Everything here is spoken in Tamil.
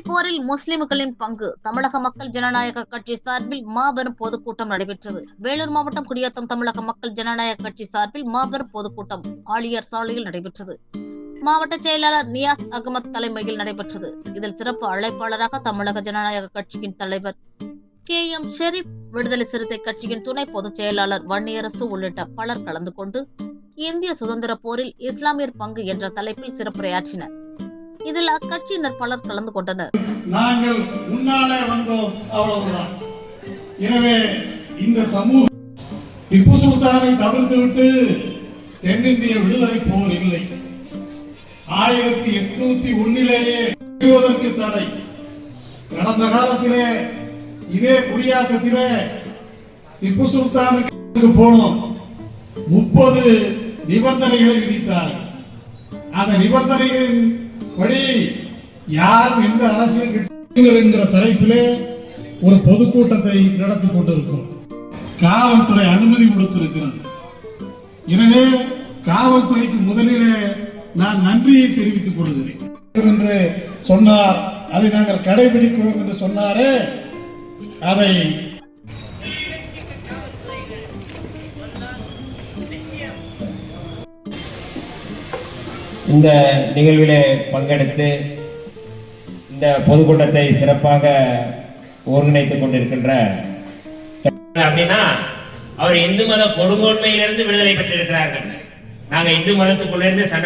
போரில் முஸ்லிம்களின் பங்கு. தமிழக மக்கள் ஜனநாயக கட்சி சார்பில் மாபெரும் பொதுக்கூட்டம் நடைபெற்றது. வேலூர் மாவட்டம் குடியாத்தம் தமிழக மக்கள் ஜனநாயக கட்சி சார்பில் மாபெரும் பொதுக்கூட்டம் ஆழியார் சாலையில் நடைபெற்றது. மாவட்ட செயலாளர் நியாஸ் அகமத் தலைமையில் நடைபெற்றது. இதில் சிறப்பு அழைப்பாளராக தமிழக ஜனநாயக கட்சியின் தலைவர் கே எம் ஷெரீப் விடுதலை சிறுத்தை கட்சியின் துணை பொதுச் செயலாளர் வன்னியரசு உள்ளிட்ட பலர் கலந்து கொண்டு இந்திய சுதந்திர போரில் இஸ்லாமியர் பங்கு என்ற தலைப்பில் சிறப்புரையாற்றினர். இதில் அக்கட்சியினர் பலர் கலந்து கொண்டனர். நாங்கள் முன்னாலே வந்தோம் அவ்வளவுதான். எனவே இந்த சமூக திப்பு சுல்தானை தவிர்த்து விட்டு தென்னிந்திய விடுதலை போர் இல்லை. ஆயிரத்தி எட்நூத்தி ஒன்னிலேயே தடை. கடந்த காலத்திலே இதே குடியாக்கத்திலே திப்பு சுல்தானுக்கு போனோம். முப்பது நிபந்தனைகளை விதித்தார் அந்த நிபந்தனைகளின் படி யாரும் எந்த அரசியல் கட்சியினர் என்கிற தலைப்பிலே ஒரு பொதுக்கூட்டத்தை நடத்தி கொண்டிருக்கிறோம். காவல்துறை அனுமதி கொடுத்திருக்கிறது. எனவே காவல்துறைக்கு முதலிலே நான் நன்றியை தெரிவித்துக் கொள்கிறேன். என்று சொன்னார். அதை நாங்கள் கடைபிடிக்கிறோம் என்று சொன்னாரே. அதை இந்த நிகழ்விலே பங்கெடுத்து இந்த பொதுக்கூட்டத்தை சிறப்பாக ஒருங்கிணைத்துக் கொண்டிருக்கின்ற அப்படின்னா அவர் இந்து மத கொடுங்கோன்மையிலிருந்து விடுதலை பெற்றிருக்கிறார்கள். நாங்க இந்து மதத்துக்குள்ள இருந்து சண்டை